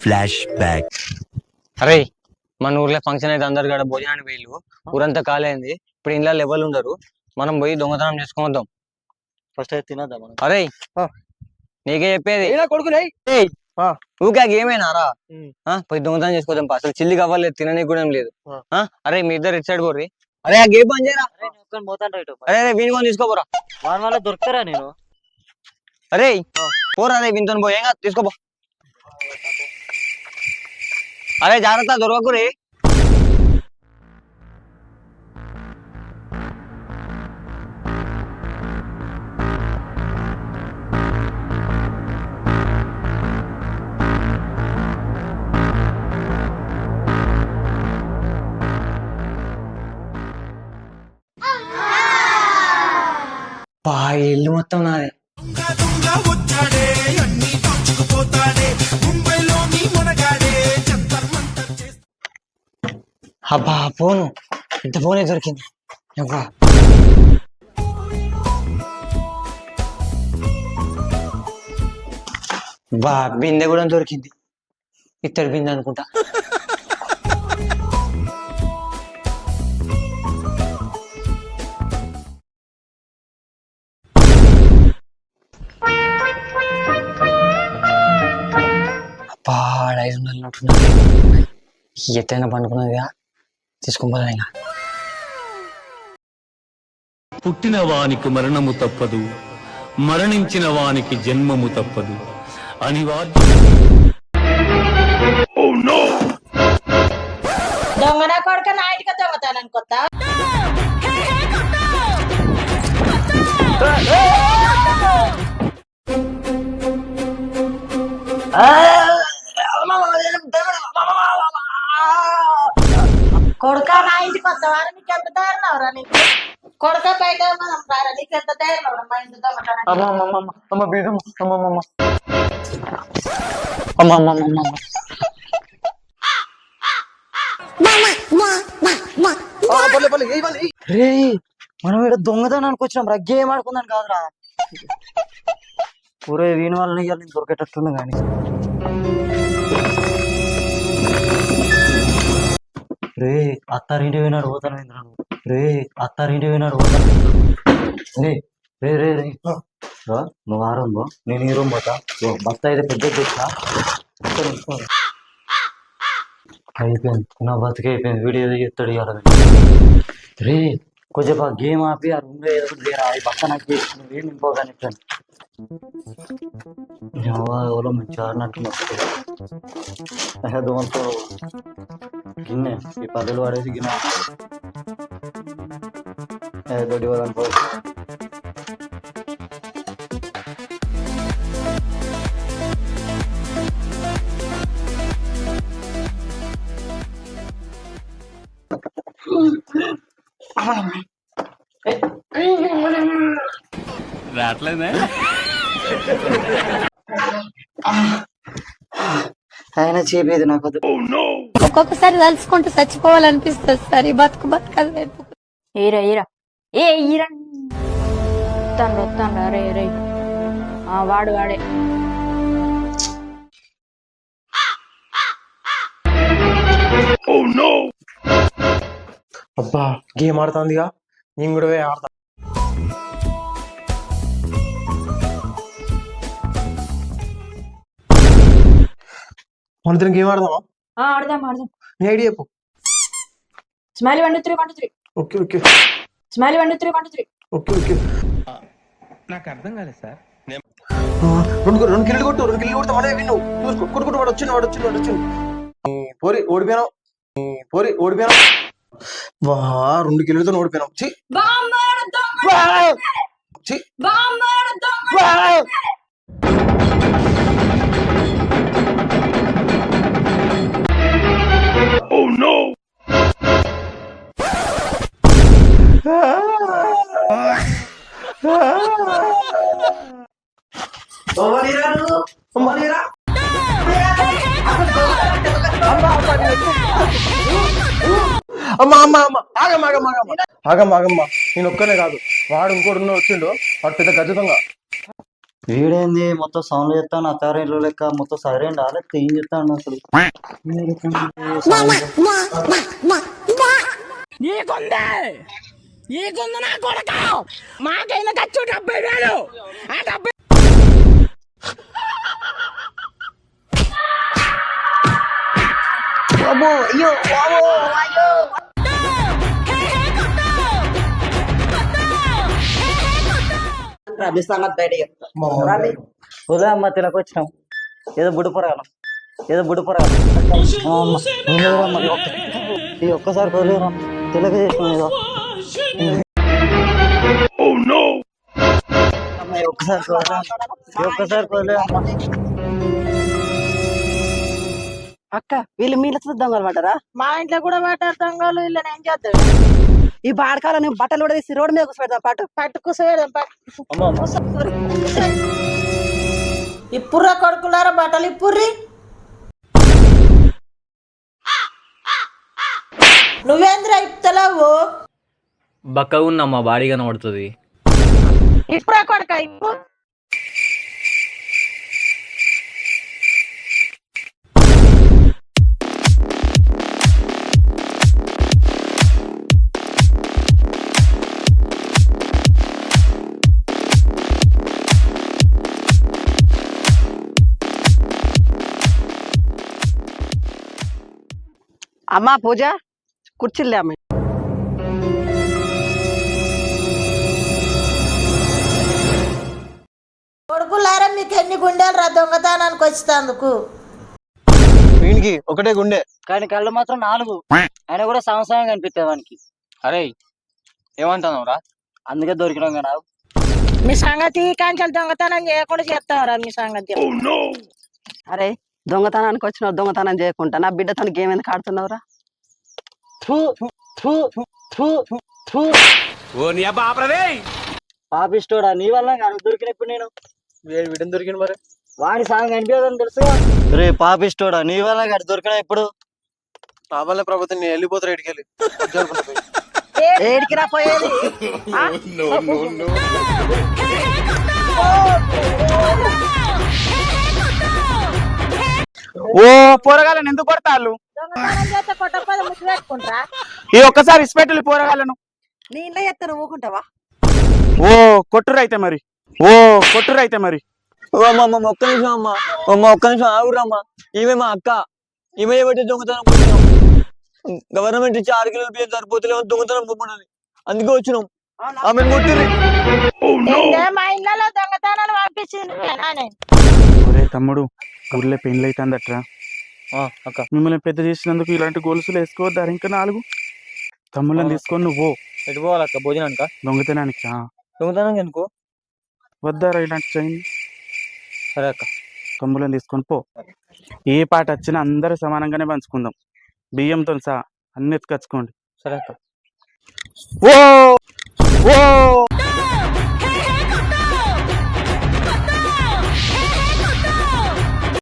Flash back అరే మన ఊర్లో ఫంక్షన్ అయితే అందరు కాడ భోజనానికి వీళ్ళు ఊరంతా ఖాళీ అయింది ఇప్పుడు ఇంట్లో లెవెల్ ఉండరు. మనం పోయి దొంగతనం చేసుకుందాం ఫస్ట్ అయితే తినద్దాం మనం? అరే. నీకే చెప్పేది. కొడుకునే. ఊరికే ఏమైనారా ఉమ్. పోయి దొంగతనం చేసుకోదాం. అసలు చిల్లి కావాలి తిననీకి కూడా ఏం లేదు? అరే మీ ఇద్దరు ఇటు సైడ్ పోర్రి. అరే ఆ గేమ్ బంద్ చేయరా? పోతాను రైట్ అరే అరే వీని కొని తీసుకోపోరా వాని వల్ల దొరుకుతారా నేను? అరే. పోరా అరే వీనితో పోయి ఏం కాదు తీసుకోపో అరే జాగ్రత్త దొరకకు ఇల్లు మొత్తం నాదే. అబ్బా ఫోను. ఇంత ఫోనే దొరికింది. ఇంకా బా బిందె కూడా దొరికింది. ఇత్తడి బిందె అనుకుంటా. ఐదు వందలు నోటున్నది ఎత్తైనా పండుకున్నదిగా తీసుకొని పోదాం ఇంకా. పుట్టిన వానికి మరణము తప్పదు మరణించిన వానికి జన్మము తప్పదు. అనివార్య. దొంగన కొడుక నా ఇంటికి దొంగతానని కొత్త? కొడుక రే మనం ఇక్కడ దొంగతనానికి వచ్చినాం రా గేమ్ ఆడుకుందాం కాదురా ఒరే వీని వల్ల ఇవాళ నేను దొరికేటట్టుంది కానీ రే అత్తారింటి పోయినాడు పోతాను ఇంద్ర రే అత్తారింటి పోయినాడు పోతాను రే రే రే రే నువ్వు ఆ రూమ్ నేను ఈ రూమ్ పోతా. ఓ, బత్త అయితే పెద్ద తెచ్చా అయిపోయింది. నా బతికి అయిపోయింది. వీడియో చెప్తాడు ఇవాళ రే కొంచెం ఆ గేమ్ ఆపి ఆ రూమ్లో ఏదో లేరా ఈ బట్ట నాకు చేసి నువ్వు ఏం నింపోగానే ఎవరో మంచి ఆడినట్టు అహే దోమలతో గిన్నె ఈ పదులు పడేసి గిన్నె దొడ్డి వాళ్ళని రావట్లేదే? ఆయన చేపేది నాకు. ఒక్కొక్కసారి తలుచుకుంటూ చచ్చిపోవాలనిపిస్తుంది సార్. ఈ బతుకు బతకదు ఏరా ఏరా. ఏ ఈరా. వస్తాను వస్తాను అరే రే. ఆ వాడు వాడే. అబ్బా గేమ్ ఆడుతుందిగా. నేను కూడా పోయి ఆడతా. మన గేమ్ ఆడదామా? ఆడదాం ఆడదాం. నీ ఐడియా చెప్పు. Smile one two three one two three. Okay okay. Smile one two three one two three. Okay okay. నాకు అర్థం కాలేదు సార్. రెండు రెండు కిల్లు కొట్టు రెండు కిల్లు కొడితే మనమే విన్ను. చూసుకో కొట్టు కొట్టు వాడు వచ్చిండు వాడు వచ్చిండు వాడు వచ్చిండు. పోరి ఓడిపోయాను పోరి ఓడిపోయాను వా రెండు కిలోలతో ఓడిపోయాను చి చి Oh no! అమ్మా అమ్మ అమ్మ. ఆగమ్మ ఆగమ్మా నేను ఒక్కనే కాదు. వాడు ఇంకోటి వచ్చిండు. వాడు పెద్ద గజతంగా వీడేంది? మొత్తం సౌండ్ చేస్తాను అత్తారింట్లో లెక్క మొత్తం సరైన లేకపోతే ఏం చెప్తాను అసలు. ఏదో బుడి పొరగాలం ఏదో బుడి పొరగాలం ఆ అమ్మ, వదిలేయరమ్మ, ఈ ఒక్క- ఈ ఒక్కసారి వదిలేరా? తెలియక చేసినాం ఏదో. అమ్మ, ఈ ఒక్కసారి. అక్క వీళ్ళు మీ లక్ష దొంగలు పడ్డారా మా ఇంట్లో కూడా పట్టారు దొంగలు ఇలా ఏం చేద్దాం? ఈ బాడకాలని బట్టలు కూడా తీసి రోడ్డు మీద కూర్చోబెడతా పాటు. పట్టు అమ్మ, అమ్మ. ఇప్పుర్రా కొడుకులారా బట్టలు ఇప్పుర్రి నువ్వేంద్రా ఇప్పుతలేవు బక్క ఉన్నమ్మా బాడీ కనబడుతుంది. ఇప్పురా కొడుక ఇప్పు అమ్మా పూజ కుర్చీలే అమ్మ. కొడుకులారా మీకు ఎన్ని గుండెలు రా దొంగతనానికి వచ్చినందుకు వీనికి ఒకటే గుండె. కానీ కళ్ళు మాత్రం నాలుగు. ఆయన కూడా సంవత్సరం కనిపిస్తుంది వానికి. అరే ఏమంటున్నావు రా? అందుకే దొరికినాం కదా. మీ సంగతి కాంచెలు దొంగతనం చేయకుండా చేస్తావరా మీ సంగతి? అరే దొంగతనానికి వచ్చిన దొంగతనం చేయకుండా నా బిడ్డతో గేమ్ ఎందుకు ఆడుతున్నావురా. పాపిస్తోడా నీ వల్ల కానీ దొరికినప్పుడు నేను. వీడు వీడని దొరికింది మరి? వాడి సాంగ్ కనిపించదని తెలుసు రే పాపిస్తోడా నీ వల్ల కానీ దొరికినా ఇప్పుడు. నా వల్ల ప్రభుత్వం నేను వెళ్ళిపోతారు ఇటుకి వెళ్ళి. ఏడికి రా పోయేది? ఓ పోరగాళ్ళని ఎందుకు కొడతాళ్ళు? ఈ ఒక్కసారి ఇస్పెట్టలు పోరగాళ్ళను. నీ ఇంట్లో ఎత్తాను ఊకుంటావా? ఓ కొట్టురైతే మరి. ఓ కొట్టురైతే మరి. అమ్మ అమ్మ ఒక్క నిమిషం అమ్మ. అమ్మ ఒక్క నిమిషం ఆగురమ్మా ఈమె మా అక్క. ఈమె ఏమిటి దొంగతనం గవర్నమెంట్ ఇచ్చి ఆరు కిలోల బియ్యం సరిపోతలేమో దొంగతనం పోమన్నది అందుకే వచ్చినాం. ఆమె మా ఇళ్ళలో దొంగతనాలు పంపించింది తమ్ముడు ఊర్లో పెళ్ళి అవుతుందట్రా అక్క. మిమ్మల్ని పెద్ద చేసినందుకు ఇలాంటి గొలుసులు వేసుకోవద్దారు ఇంకా నాలుగు. తమ్ముళ్ళని తీసుకొని నువ్వు ఎటు పోవాలక్క భోజనానిక? దొంగతనానికి? ఆ. దొంగతనం ఎందుకు వద్దారా ఇలాంటి చైన్? సరే అక్క. తమ్ముళ్ళని తీసుకొని పో. ఏ పాట వచ్చినా అందరూ సమానంగానే పంచుకుందాం. బియ్యంతో సహా అన్ని ఎత్తుకొచ్చుకోండి. సరే అక్క. ఓ! ఓ!